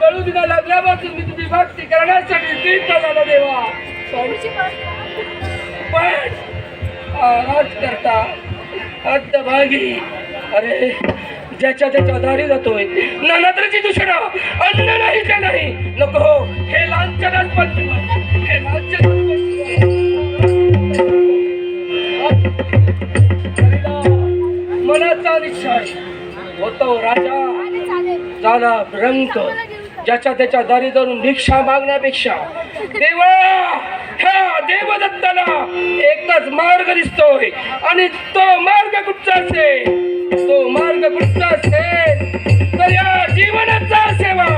कळू दिला लागल्यापासून मी तुझी भक्ती करण्यासाठी तीर्थ झाला देवा. पण राज करता. भागी. अरे ज्याच्या त्याच्या दारी जातोय. ननद्रची दुसरं. अन्न नाही ते नाही. नको हो, हे लांछनास्पद हे. लांछनास्पद मनाचा निश्चय होतो राजा. झाला रंग ज्याच्या त्याच्या दारी धरून भिक्षा मागण्यापेक्षा देवा ह्या देवदत्ताला एकच मार्ग दिसतोय आणि तो मार्ग कुठचा असेल? तो मार्ग कुठचा असेल? तर या जीवनाचा सेवा.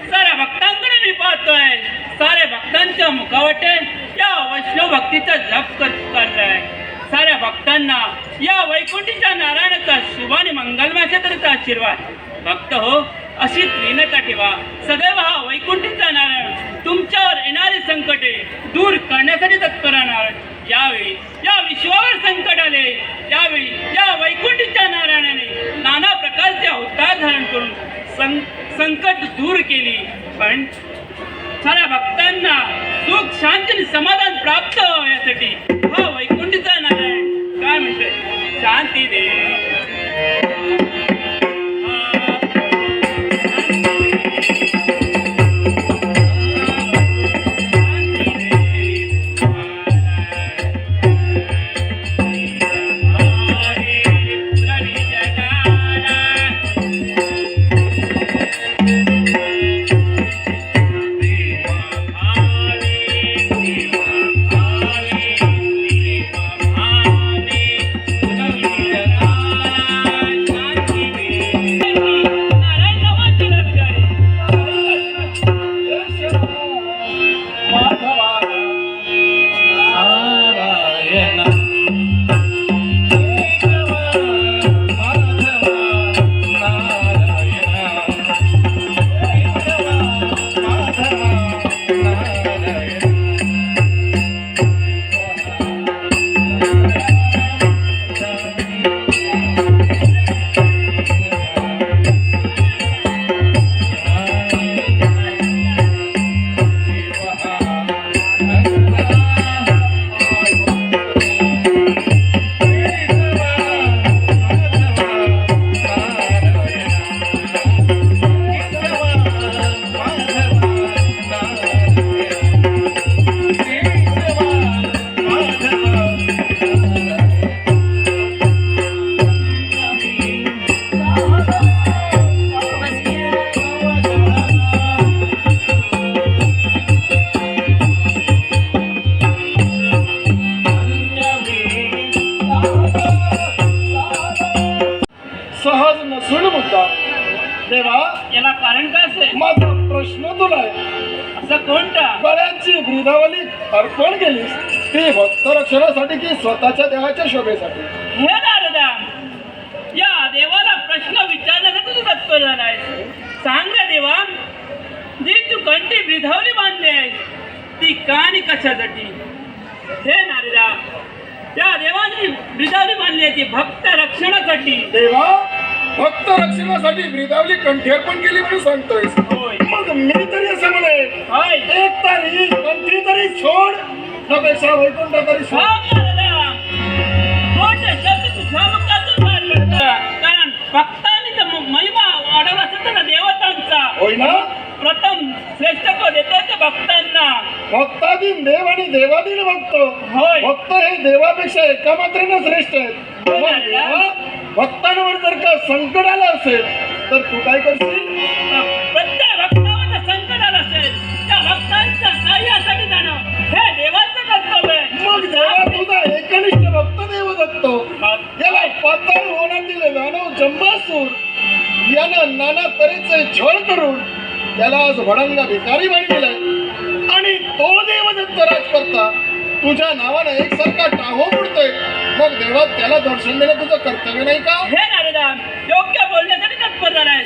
साऱ्या भक्तांकडे मी पाहतोय. साऱ्या भक्तांच्या मुखावटे या वैष्णव भक्तीचा जप करत साऱ्या भक्तांना या वैकुंठीच्या नारायणाचा शुभ आणि मंगलमय क्षेत्राचा आशीर्वाद. भक्त हो अशीच विनता ठेवा. सदैव हा वैकुंठीचा नारायण तुमच्यावर येणारे संकटे दूर करण्यासाठी तत्पर राहणार. यावेळी या विश्वावर संकट आले त्यावेळी या वैकुंठीच्या नारायणाने नाना प्रकारचे अवतार धारण करून सं संकट दूर केली पण साऱ्या भक्तांना सुख शांती आणि समाधान प्राप्त व्हावं यासाठी याला कारण काय असेल? माझा प्रश्न तुला आहे. असं कोणता? गळ्यांची ब्रिदावली अर्पण केलीस ती भक्त रक्षणासाठी की स्वतःच्या देहाच्या शोभेसाठी? हे नारदा या देवाला प्रश्न विचारण्यासाठी तू तत्पर झालाय सांग रे देवा जी तू कंठी विधावली बांधली आहेस ती का आणि कशासाठी? हे नारदा ब्रिदावली बांधली आहे ती भक्त रक्षणासाठी. देवा भक्त रक्षणासाठी ब्रिदावली कंठेरपण केली म्हणून सांगतोय. मग मी तरी असं म्हणे एक तरी कंठी तरी सोड त्यापेक्षा वैकुंठ तरी सोड. कारण भक्तांनी तर महिमा वाढवला असेल ना देवतांचा. होय ना? प्रथम ते भक्तांना. भक्ताधीन देव आणि देवाधीन भक्त. होय. भक्त हे देवापेक्षा एका मात्रेनं श्रेष्ठ आहेत. भक्तांवर जर का संकट आलं असेल तर तू काय करशील? प्रत्येक भक्तावर जर संकट आलं असेल त्या भक्तांच्या सहाय्यासाठी जाणं हे देवाचं कर्तव्य आहे. मग देवा तुझा एकनिष्ठ भक्त देव जगतो याला पाताळ होण्यातील दानव जंबासूर यानं नाना तऱ्हेचे छळ करून त्याला आज भडंगा भिकारी बनविलाय आणि तो देव दत्त राज करता तुझ्या नावानं एकसारखा टाहो बुडतोय. मग देवा त्याला दर्शन देणं तुझं कर्तव्य नाही का हे नारदा योग्य बोलण्यासाठी तत्पर झालाय